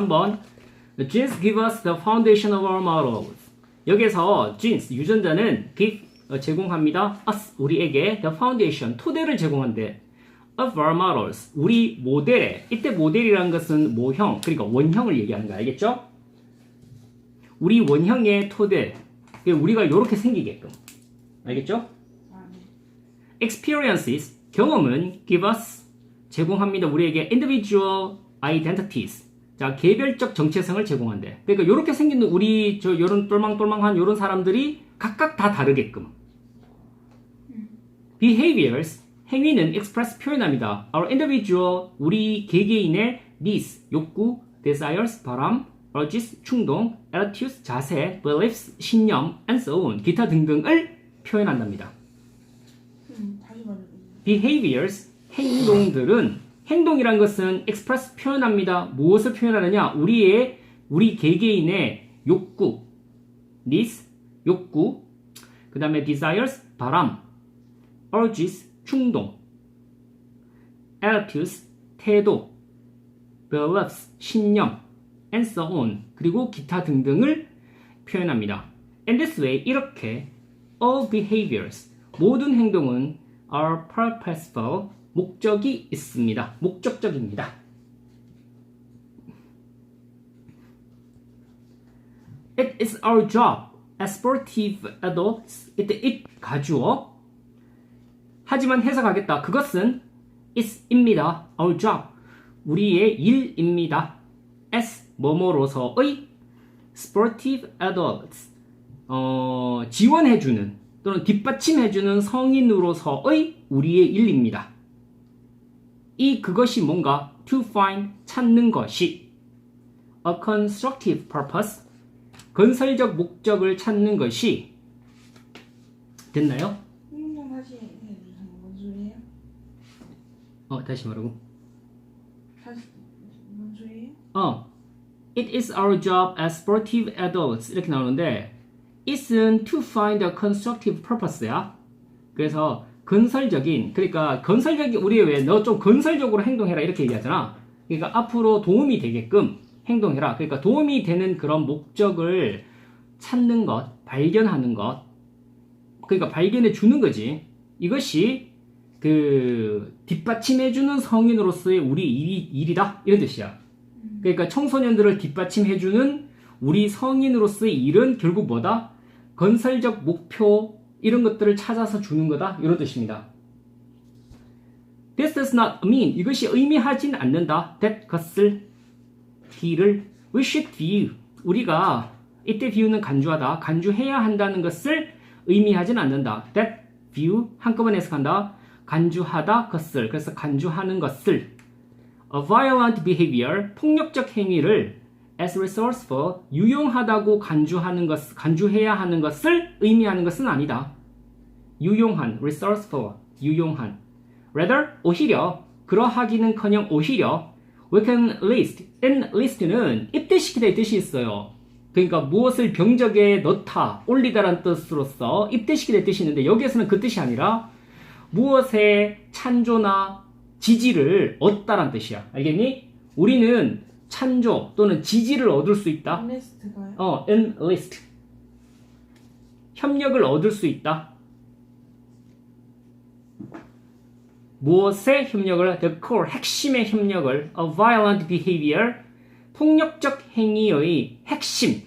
3번. The genes give us the foundation of our models. 여기서 genes, 유전자는 give, 어, 제공합니다. us, 우리에게 the foundation, 토대를 제공한대. of our models, 우리 모델의, 이때 모델이라는 것은 모형, 그러니까 원형을 얘기하는 거 알겠죠? 우리 원형의 토대, 그러니까 우리가 이렇게 생기게끔. 알겠죠? 아, 네. experiences 경험은 give us 제공합니다. 우리에게 individual identities 자 개별적 정체성을 제공한대. 그러니까 이렇게 생긴 우리 저 요런 똘망똘망한 요런 사람들이 각각 다 다르게끔. behaviors 행위는 express 표현합니다. our individual 우리 개개인의 needs 욕구, desires 바람, urges 충동, attitudes 자세, beliefs 신념, and so on 기타 등등을 표현한답니다. 음, behaviors 행동들은 행동이란 것은 express 표현합니다. 무엇을 표현하느냐? 우리의 우리 개개인의 욕구, needs 욕구, 그 다음에 desires 바람, urges 충동, attitudes 태도, beliefs 신념, and so on 그리고 기타 등등을 표현합니다. In this way 이렇게 all behaviors 모든 행동은 are purposeful 목적이 있습니다. 목적적입니다. It is our job as sportive adults. 이때 it 가주어. 하지만 해석하겠다. 그것은 is입니다. Our job. 우리의 일입니다. as 뭐뭐로서의 sportive adults. 어, 지원해주는 또는 뒷받침해주는 성인으로서의 우리의 일입니다. 이 그것이 뭔가 to find 찾는 것이 a constructive purpose 건설적 목적을 찾는 것이 됐나요? 어 다시 말하고 다시 뭔 소리예요? 어 It is our job as sportive adults 이렇게 나오는데 it's은 to find a constructive purpose야. 그래서 건설적인 그러니까 건설적인 우리 왜 너 좀 건설적으로 행동해라 이렇게 얘기하잖아. 그러니까 앞으로 도움이 되게끔 행동해라. 그러니까 도움이 되는 그런 목적을 찾는 것, 발견하는 것. 그러니까 발견해 주는 거지. 이것이 그 뒷받침해 주는 성인으로서의 우리 일이, 일이다 이런 뜻이야. 그러니까 청소년들을 뒷받침해 주는 우리 성인으로서의 일은 결국 뭐다? 건설적 목표 이런 것들을 찾아서 주는 거다 이런 뜻입니다. This does not mean 이것이 의미하진 않는다. that 것을 view를 we should view 우리가 이때 view는 간주하다 간주해야 한다는 것을 의미하진 않는다. that view 한꺼번에 해석한다. 간주하다 것을 그래서 간주하는 것을 A violent behavior, 폭력적 행위를 as resourceful, 유용하다고 간주하는 것, 간주해야 하는 것을 의미하는 것은 아니다. 유용한, resourceful, 유용한. Rather, 오히려, 그러하기는커녕 오히려, we can list, enlist는 입대시키다 이 뜻이 있어요. 그러니까 무엇을 병적에 넣다, 올리다라는 뜻으로서 입대시키다 뜻이 있는데 여기에서는 그 뜻이 아니라 무엇의 찬조나 지지를 얻다란 뜻이야. 알겠니? 우리는 찬조 또는 지지를 얻을 수 있다. 안레스트가요? 어, enlist. 협력을 얻을 수 있다. 무엇의 협력을? The core, 핵심의 협력을. A violent behavior. 폭력적 행위의 핵심.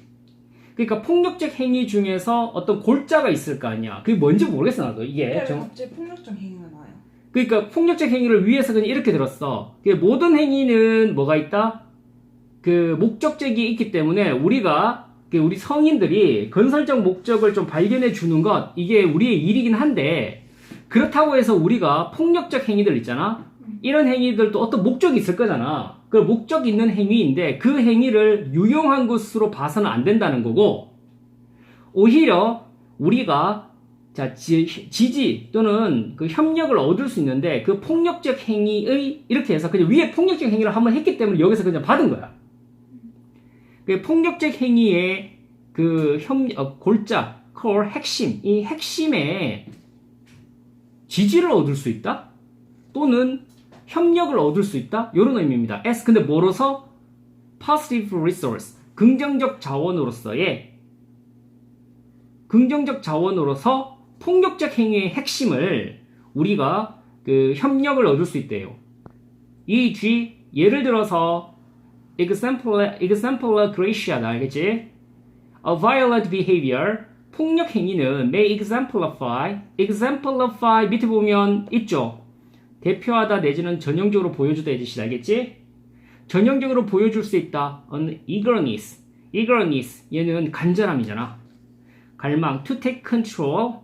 그러니까 폭력적 행위 중에서 어떤 골자가 있을 거 아니야. 그게 뭔지 모르겠어, 나도. 이게. 왜 정- 갑자기 폭력적 행위가 나요? 그러니까 폭력적 행위를 위해서 그냥 이렇게 들었어. 그 모든 행위는 뭐가 있다? 그 목적적이 있기 때문에 우리가 그 우리 성인들이 건설적 목적을 좀 발견해 주는 것 이게 우리의 일이긴 한데 그렇다고 해서 우리가 폭력적 행위들 있잖아. 이런 행위들도 어떤 목적이 있을 거잖아. 그 목적 있는 행위인데 그 행위를 유용한 것으로 봐서는 안 된다는 거고 오히려 우리가 자, 지, 지 또는 그 협력을 얻을 수 있는데 그 폭력적 행위의 이렇게 해서 그냥 위에 폭력적 행위를 한번 했기 때문에 여기서 그냥 받은 거야. 그 폭력적 행위의 그 협, 어, 골자, core, 핵심, 이 핵심에 지지를 얻을 수 있다? 또는 협력을 얻을 수 있다? 이런 의미입니다. S 근데 뭐로서? positive resource, 긍정적 자원으로서의 긍정적 자원으로서 폭력적 행위의 핵심을 우리가 그 협력을 얻을 수 있대요. 이 G 예를 들어서 example example Gracia다 알겠지? A violent behavior 폭력 행위는 may exemplify exemplify 밑에 보면 있죠. 대표하다 내지는 전형적으로 보여주다 이 뜻이 알겠지? 전형적으로 보여줄 수 있다. an eagerness eagerness 얘는 간절함이잖아. 갈망 to take control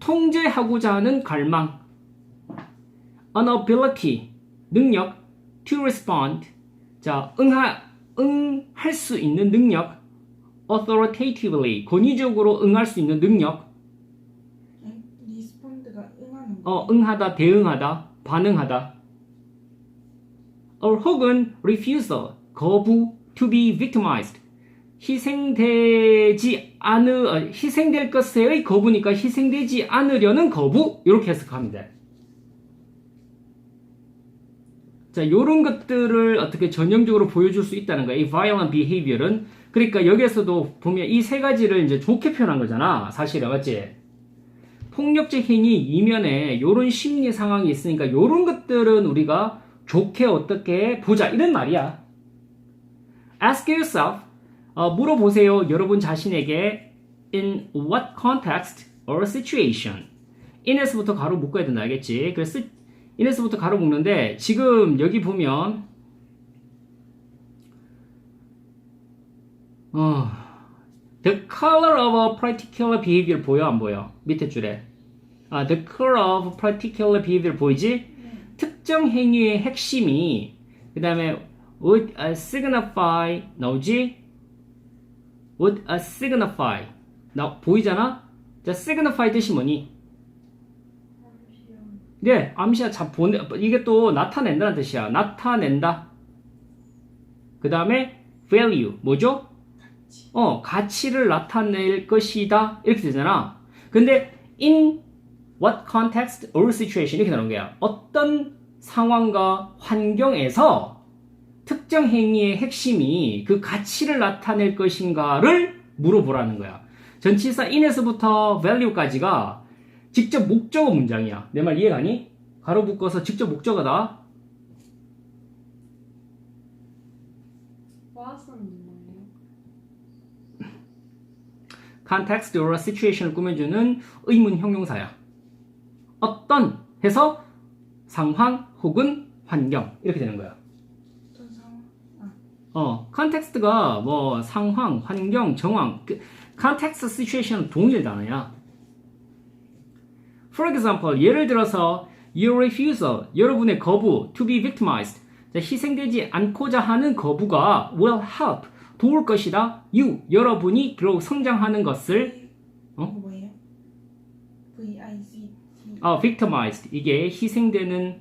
통제하고자 하는 갈망 an ability 능력 to respond 자 응하 응할 수 있는 능력. Authoritatively 권위적으로 응할 수 있는 능력. 리스폰드가 응하는 어 응하다 대응하다 반응하다. Or 혹은 refusal 거부 to be victimized. 희생되지 않으 어, 희생될 것의 거부니까 희생되지 않으려는 거부. 이렇게 돼. 자, 요런 것들을 어떻게 전형적으로 보여줄 수 있다는 거야. 이 violent behavior은. 그러니까 여기에서도 보면 이 세 가지를 이제 좋게 표현한 거잖아. 사실은, 맞지? 폭력적 행위 이면에 요런 심리 상황이 있으니까 요런 것들은 우리가 좋게 어떻게 보자. 이런 말이야. Ask yourself, 어, 물어보세요. 여러분 자신에게 in what context or situation. in에서부터 가로 묶어야 된다. 알겠지? 그래서 in에서부터 가로 묶는데 지금 여기 보면 어, the color of a particular behavior 보여 안 보여? 밑에 줄에 아, the color of particular behavior 보이지? 특정 행위의 핵심이 그 다음에 would uh, signify 나오지? would uh, signify 나 보이잖아? 자, signify 뜻이 뭐니? 네, 암시야 자 보내 이게 또 나타낸다는 뜻이야. 나타낸다. 그 다음에 value 뭐죠? 어 가치를 나타낼 것이다 이렇게 되잖아. 근데 in what context or situation 이렇게 나오는 거야. 어떤 상황과 환경에서 특정 행위의 핵심이 그 가치를 나타낼 것인가를 물어보라는 거야. 전치사 in에서부터 value까지가 직접 목적어 문장이야. 내 말 이해가니? 가로 묶어서 직접 목적어다. 와서는 뭐예요? context or situation을 꾸며주는 의문 형용사야. 어떤 해서 상황 혹은 환경 이렇게 되는 거야. 어떤 상황? 아, 어, context가 뭐 상황, 환경, 정황, 그 context, situation은 동일 단어야. For example, 예를 들어서 your refusal, 여러분의 거부, to be victimized, 자, 희생되지 않고자 하는 거부가 will help, 도울 것이다. you, 여러분이 grow, 성장하는 것을 어? 어, victimized, 이게 희생되는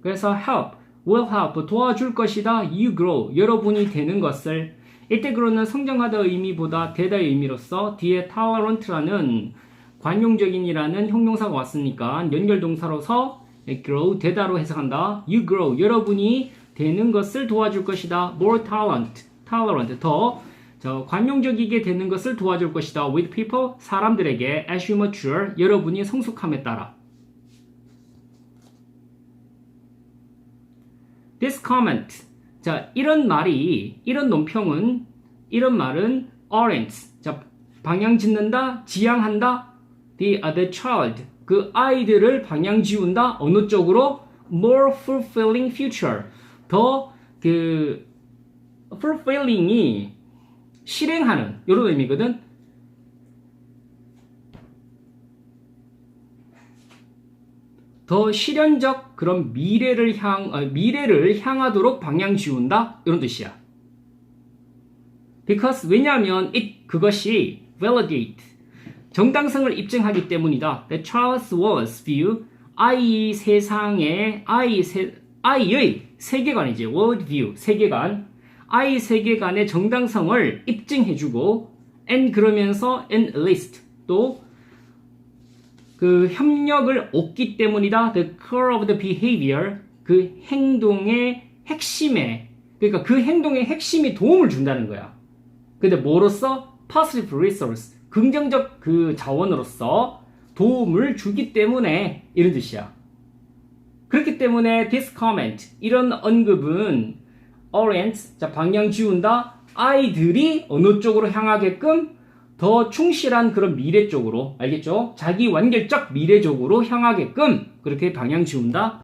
그래서 help, will help, 도와줄 것이다. you grow, 여러분이 되는 것을 이때 grow는 성장하다 의미보다 되다의 의미로서 뒤에 tolerant라는 관용적인이라는 형용사가 왔으니까 연결동사로서 grow, 되다로 해석한다. you grow, 여러분이 되는 것을 도와줄 것이다. more tolerant, tolerant, 더 저, 관용적이게 되는 것을 도와줄 것이다. with people, 사람들에게 as you mature, 여러분이 성숙함에 따라. This comment. 자, 이런 말이, 이런 논평은, 이런 말은 orients. 자, 방향 짓는다, 지향한다. The other child. 그 아이들을 방향 지운다. 어느 쪽으로? More fulfilling future. 더, 그, fulfilling이 실행하는, 이런 의미거든. 더 실현적 그런 미래를 향 어, 미래를 향하도록 방향 지운다 이런 뜻이야. Because 왜냐하면 it 그것이 validate 정당성을 입증하기 때문이다. The Charles Wallace view 아이 세상의 아이 세 아이의 세계관이지 world view 세계관 아이 세계관의 정당성을 입증해주고 and 그러면서 enlist 또 그 협력을 얻기 때문이다. The core of the behavior. 그 행동의 핵심에 그러니까 그 행동의 핵심이 도움을 준다는 거야. 근데 뭐로써? positive resource. 긍정적 그 자원으로서 도움을 주기 때문에 이런 뜻이야. 그렇기 때문에 this comment 이런 언급은 orient 자 방향 지운다 아이들이 어느 쪽으로 향하게끔 더 충실한 그런 미래 쪽으로 알겠죠? 자기 완결적 미래 쪽으로 향하게끔 그렇게 방향 지운다